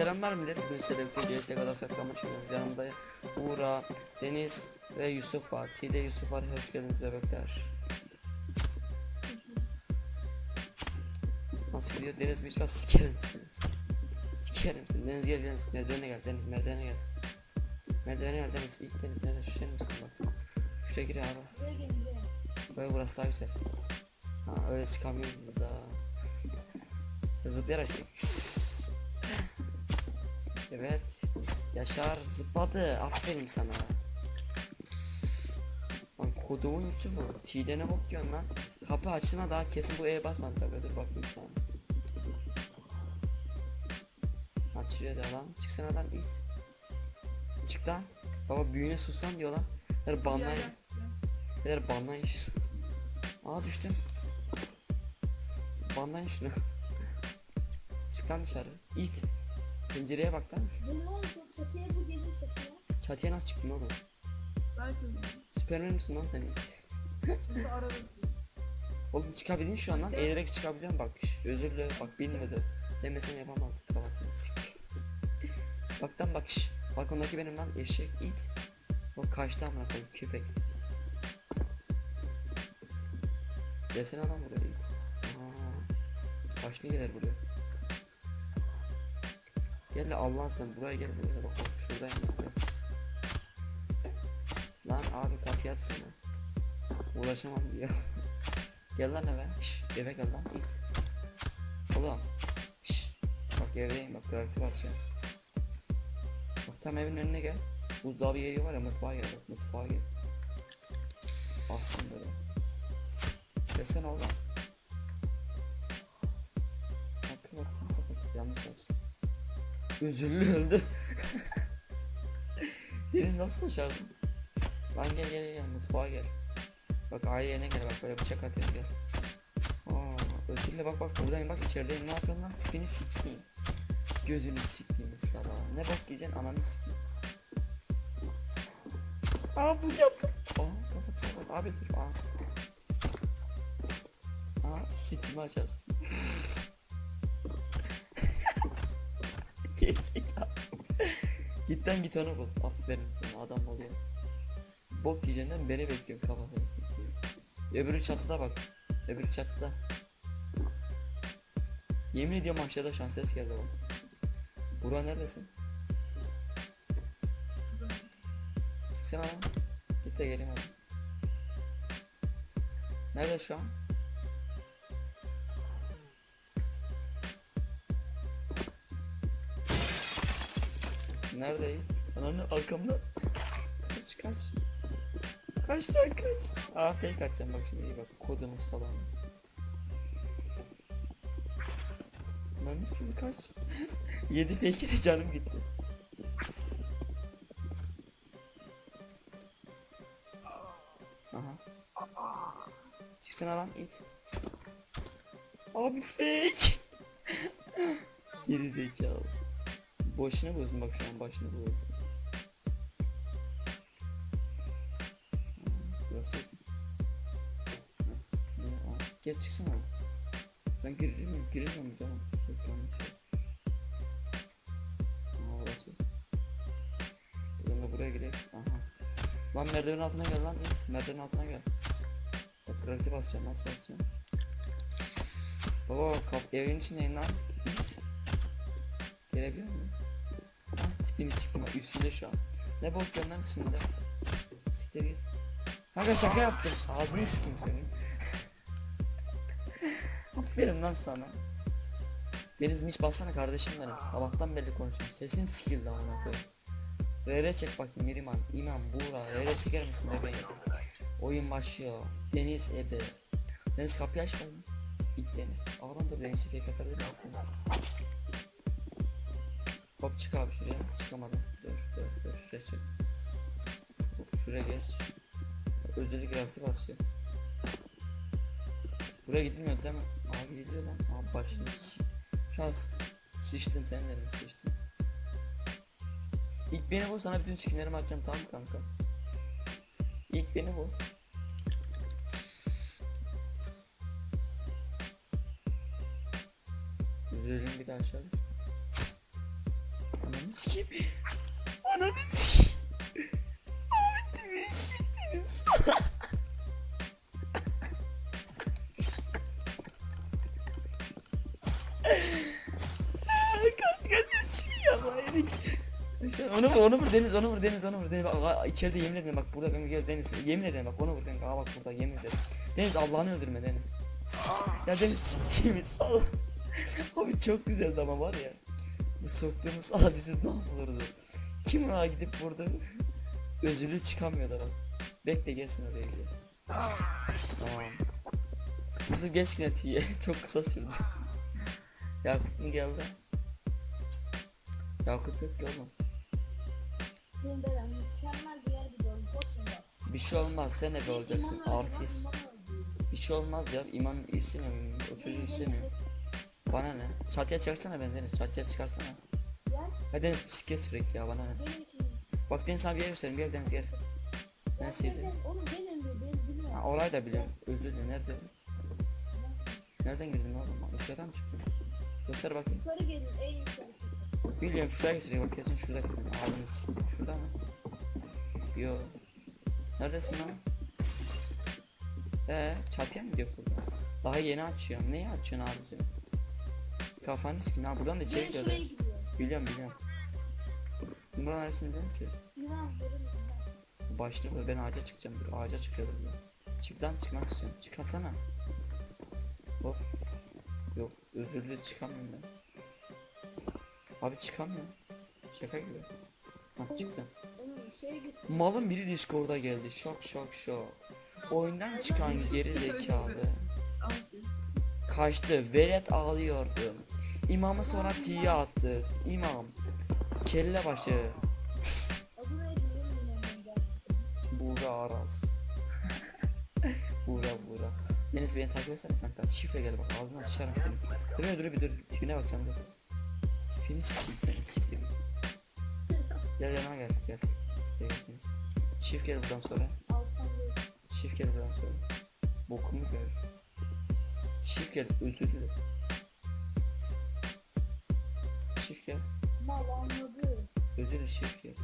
selamlar millet. Bugün size de bir CSGO'da saklama çalışıyoruz. Yanımda Uğra, Deniz ve Yusuf var. Tide Yusuf var. Hoş geldiniz bebekler. Nasıl gidiyor? Deniz bir biraz sikerim seni. Sikerim seni. Deniz gel Deniz. Merdivene gel. Deniz merdivene gel. Merdivene gel Deniz. İlk Deniz nerede? Şu senin misin bak. Şuraya gir abi. Böyle burası daha güzel. Ha öyle çıkamıyoruz ha. Zıplayarak çık. Evet. Yaşar zıpladı. Aferin sana. Lan kodumun yüzü bu. Çiğde ne bok yiyorsun lan? Kapı açtığına daha kesin bu E'ye basmadı tabii. Dur bakayım tane. Açıyor da lan. Çıksana lan it. Çık lan. Baba büyüğüne sussan diyor lan. Her banlayın. Beyler banlayın. Aa düştüm. Banlayın şunu. Çık lan dışarı. İt. Pencereye bak lan. Bu ne oldu? Çatıya bu gelin çatıya. Çatıya nasıl çıktın oğlum? Belki Süpermen misin lan sen? İt. bizi aradı. Oğlum çıkabildin şu an lan. Eğilerek çıkabiliyorum bak. Özür dilerim bak bilmedi. Demesem yapamazdık. Sikti. bak lan bak. Balkondaki benim lan eşek it. O kaçtı amına koyayım köpek. Gelsene lan buraya it. Aa. Kaç ne gelir buraya? Gel lan Allah'ın sen buraya gel buraya bak şuradayım bak. Lan abi kapıyı açsana. Uğraşamam diyor. Gel lan eve. Şş, eve gel lan it. Oğlum. Şş, bak evdeyim bak reaktif atacağım. Bak tam evin önüne gel. Buzdolabı yeri var ya mutfağa gel bak mutfağa gel. Bassın böyle. Gelsene oğlum. Üzüllü öldü. Deniz nasıl başardın? Lan gel gel gel mutfağa gel. Bak aile yerine gel bak böyle bıçak atayım gel. Aa, ötürle bak bak buradayım bak içerideyim ne yapıyorsun lan? Tipini sikeyim. Gözünü sikeyim sabah. Ne bak yiyeceksin ananı sikeyim. Aa bu yaptım. Aa kapat kapat abi dur aa. Aa sikimi açarsın. Gerizekalı. git lan git onu bul. Aferin sana adam oluyor. Bok yiyeceğinden beni bekliyorum kafasını sikeyim. Öbürü çatıda bak. Öbürü çatıda. Yemin ediyorum aşağıda şu an ses geldi bak. Burak neredesin? Çıksana lan. Git de geleyim hadi. Nerede şu an? Neredeyiz? Ananı arkamda. Kaç kaç. Kaç lan kaç. Aa fake atacağım bak şimdi iyi bak. Kodumu salam. Lan nasıl kaç. 7 fake de canım gitti. Aha. Çıksana lan it. Abi fake. Geri zekalı. Başını bozdum bak şu an başını bozdum. Burası. Gel çıksana. Ben girerim girerim tamam. Yok tamam. Aa burası. Buradan da buraya gidelim. Aha. Lan merdiven altına gel lan it. Merdiven altına gel. Bak kreatif basacağım nasıl basacağım. Baba kap evin içindeyim lan. Gelebiliyor musun? Siktim bak üstünde şu an. Ne bok gör lan üstünde. Siktir git. Kanka şaka yaptım. Ağzını sikeyim senin. Aferin lan sana. Deniz hiç bassana kardeşim benim. Sabahtan beri konuşuyorum. Sesin sikildi amına koyayım. RR çek bakayım Miriman, İmam, Buğra, RR çeker misin bebeğim? Oyun başlıyor. Deniz ebe. Deniz kapıyı aç bana. İt Deniz. Adam da Deniz'i fake dedi aslında. Hop çık abi şuraya. Çıkamadım. Dur dur dur şuraya çık. Şuraya geç. Özellik reaktif basıyor. Buraya gidilmiyor değil mi? Abi gidiliyor lan. Abi başını s- Şu sıçtın sen de sıçtın. İlk beni bul sana bütün skinlerimi atacağım tamam mı kanka? İlk beni bul. Üzerim bir daha aşağı. Ananı sikeyim. Ananı sikeyim. Ahmet'i beni siktiniz. kaç kaç sikiyor yedik. Onu vur, onu vur Deniz, onu vur Deniz, onu vur Deniz. Bak, içeride yemin ederim bak burada kanka gel Deniz. Yemin ederim bak onu vur kanka. Aa bak burada yemin ederim. Deniz Allah'ını öldürme Deniz. Ya Deniz siktiğimiz sal. Abi çok güzeldi ama var ya. Bu soktuğumuz sal bizim ne yapılırdı? Kim ona gidip burada özürlü çıkamıyordu adam. Bekle gelsin oraya gel. Tamam. Yusuf geç yine T'ye. çok kısa sürdü. Yakup mu geldi? Yakup yok ki oğlum. Bir şey olmaz sen ebe olacaksın artist. Bir şey olmaz ya iman istemiyorum o çocuğu istemiyorum. Bana ne? Çatıya çıkarsana ben Deniz çatıya çıkarsana. Gel. Hadi Deniz bisiklet sürek ya bana ne? Bak Deniz bir yer göstereyim gel Deniz gel. Neresiydi? Oğlum gel önce. Ben bilmiyorum. Ha orayı da biliyorum. Özür dilerim nerede? Nereden girdin oğlum? Bak mı çıktın? Göster bakayım. Yukarı gelin. En yukarı. Biliyorum şuraya gösteriyor bak kesin şurada kırdın. Abini sikeyim. Şurada mı? Yo. Neredesin lan? Ee, çatıya mı gidiyor burada? Daha yeni açıyorum. Neyi açıyorsun abi sen? Kafanı sikeyim ha buradan da içeri Gel. Biliyorum biliyorum. Buradan hepsini diyorum ki. Başlıyor ben ağaca çıkacağım. Dur ağaca çıkıyorum ben. Çık lan çıkmak istiyorum. Çıkarsana. Hop. Yok özürlü çıkamıyorum ben. Abi çıkamıyorum. Şaka gibi. Ha çıktım. Malın biri Discord'a geldi. Şok şok şok. Oyundan çıkan geri zekalı. Kaçtı. Velet ağlıyordu. İmamı sonra T'ye attı. İmam. Kelle başı. Buğra Aras. Buğra Buğra. Deniz beni takip etsene kanka. Şifre gel bak ağzına sıçarım seni. Dur dur bir dur. Tipine bakacağım dur. Tipini sikeyim seni sikeyim. Gel yanıma gel gel. Gel. Şif gel buradan sonra. Şif gel buradan sonra. Bokumu gör. Gel özür dilerim. Şif gel. Mal anladı. Özür dilerim şif gel.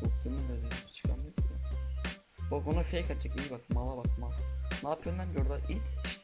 Soktuğumun özür çıkamıyor ki. Bak ona fake atacak iyi bak mala bak mal. Ne yapıyorsun lan orada it. Şşt.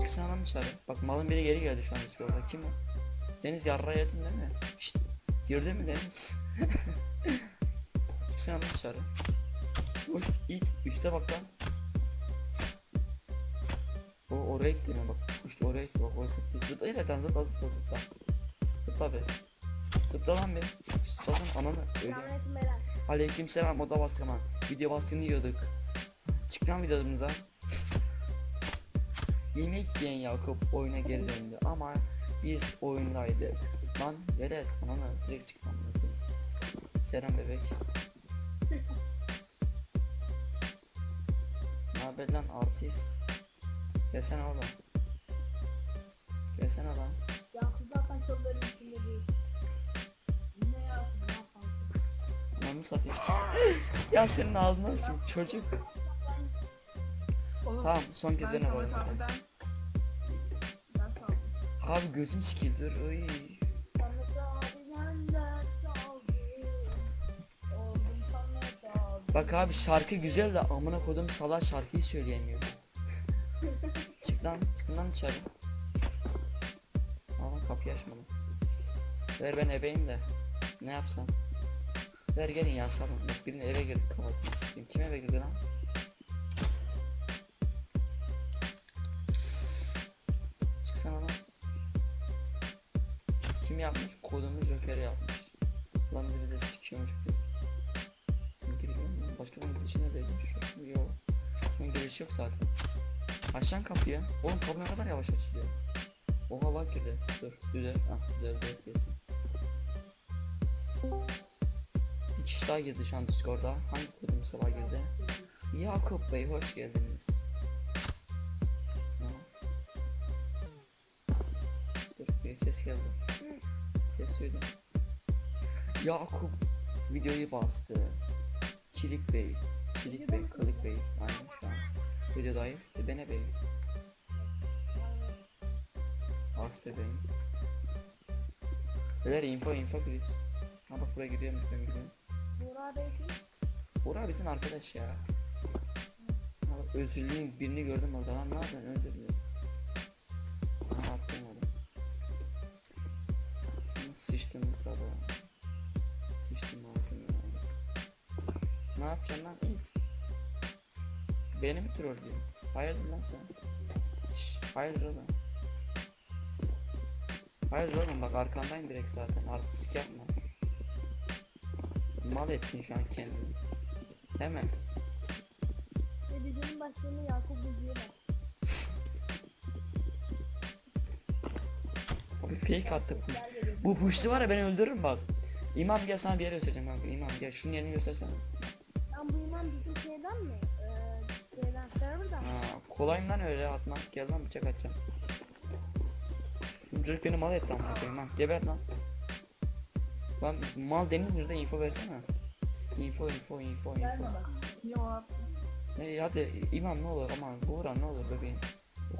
Çıksana lan dışarı. Bak malın biri geri geldi şu an orada kim o? Deniz yarra yedin değil mi? Şşt. Girdin mi Deniz? Çıksana lan dışarı. Koş it. Üste bak lan. O oraya mi bak. İşte oraya gitti bak. O. Zıpla evet lan zıpla zıpla zıpla. Zıpla be. Zıpla lan be. Zıplasın ananı. Öyle. Aleyküm selam o da baskına. Video baskını yiyorduk. Çıkan videomuza. Yemek yiyen Yakup oyuna geri döndü ama biz oyundaydık. Lan velet ananı direkt çıktı amına koyayım. Selam bebek. ne haber lan artist? Gelsene oğlum. Gelsene lan. Yakup zaten soruların içinde değil. Ne yaptın? Ne yapalım? Ananı satayım. ya senin ağzına sıçayım çocuk. Oğlum, Tamam son kez ben ben alayım. Ben. Ben ol. Abi gözüm sikildi. Oy. Bak abi şarkı güzel de amına kodum sala şarkıyı söyleyemiyor. Çık lan, çık lan dışarı. Aa kapıyı açmadım. Ver ben ebeyim de. Ne yapsam? Ver gelin ya salın. Bak birinin eve girdi sikeyim. Kim eve girdi lan? Çıksana lan. Kim yapmış? Kodumu Joker yapmış. Lan biri de sikiyormuş giriyor mu? Başka bir girişi neredeymiş? Yok. Bunun girişi yok zaten. Aç lan kapıyı. Oğlum kapı ne kadar yavaş açılıyor. Oha lan girdi. Dur düzel. Ah düzel düzel gelsin. Bir kişi daha girdi şu an Discord'a. Hangi kodum sabah girdi? Yakup Bey hoş geldiniz. Dur bir ses geldi. Ses duydum. Yakup videoyu bastı. Clickbait. Clickbait, clickbait. Aynen şu an. Videodayız. İşte bene bey. As bebeğim. Beyler info info please. Ha bak buraya gidiyorum ben gidiyorum. Buğra Bey kim? Burak bizim arkadaş ya. Ha bak özürlüğün birini gördüm orada lan ne yapıyorsun özür dilerim. Ha attım onu. Sıçtınız adam. Sıçtım ağzına. Ne yapacaksın lan? Hiç. Beni mi trollüyorsun? Hayırdır lan sen? Şş, hayırdır oğlum? Hayırdır oğlum bak arkandayım direkt zaten artistik yapma. Mal ettin şu an kendini. Değil mi? Ve dizinin başlığını Yakup Bilgi'ye bak. Abi fake attı push. Bu push'u var ya beni öldürürüm bak. İmam gel sana bir yer göstereceğim bak. İmam gel şunun yerini göstersene. Lan bu iman bizim şeyden mi? Mı? Ha, kolayım lan öyle atmak. Gel lan bıçak atacağım. Bu çocuk beni mal etti amına koyayım lan. Geber lan. Lan mal deniz nerede info versene. Info info info info. attı? Ne hadi İmam ne olur aman Buğra ne olur bebeğim.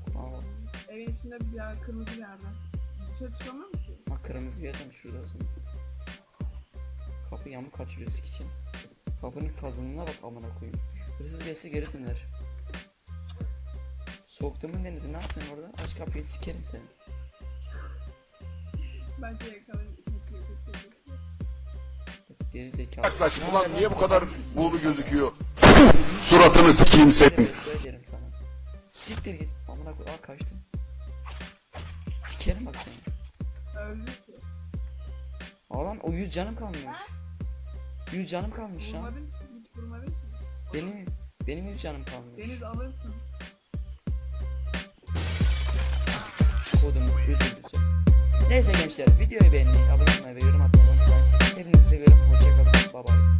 Okuma bak. Evin içinde bir yer, kırmızı bir yerden. Dışarı çıkamıyor mu ki? Bak kırmızı bir yerden şurada olsun. Kapı yamuk açıyoruz için. Kapının kalınlığına bak amına koyayım. Hırsız gelse geri döner. Soktuğumun denizi ne yapıyorsun orada? Aç kapıyı sikerim seni. Bence yakalayın. Geri zekalı. Yaklaş Ne ulan niye lan? bu kadar buğulu gözüküyor? Suratını sikeyim senin. Ederim sana. Siktir git. Amına koy. Aa kaçtım. Sikerim bak seni. Öldü ki. Aa lan o yüz canım kalmış. Yüz canım kalmış lan. Vurmadın ki. Hiç vurmadın ki. Benim benim yüz canım kalmış. Deniz alırsın. Neyse gençler videoyu beğenmeyi, abone olmayı ve yorum atmayı unutmayın. Hepinizi seviyorum. Hoşçakalın. Bye bye.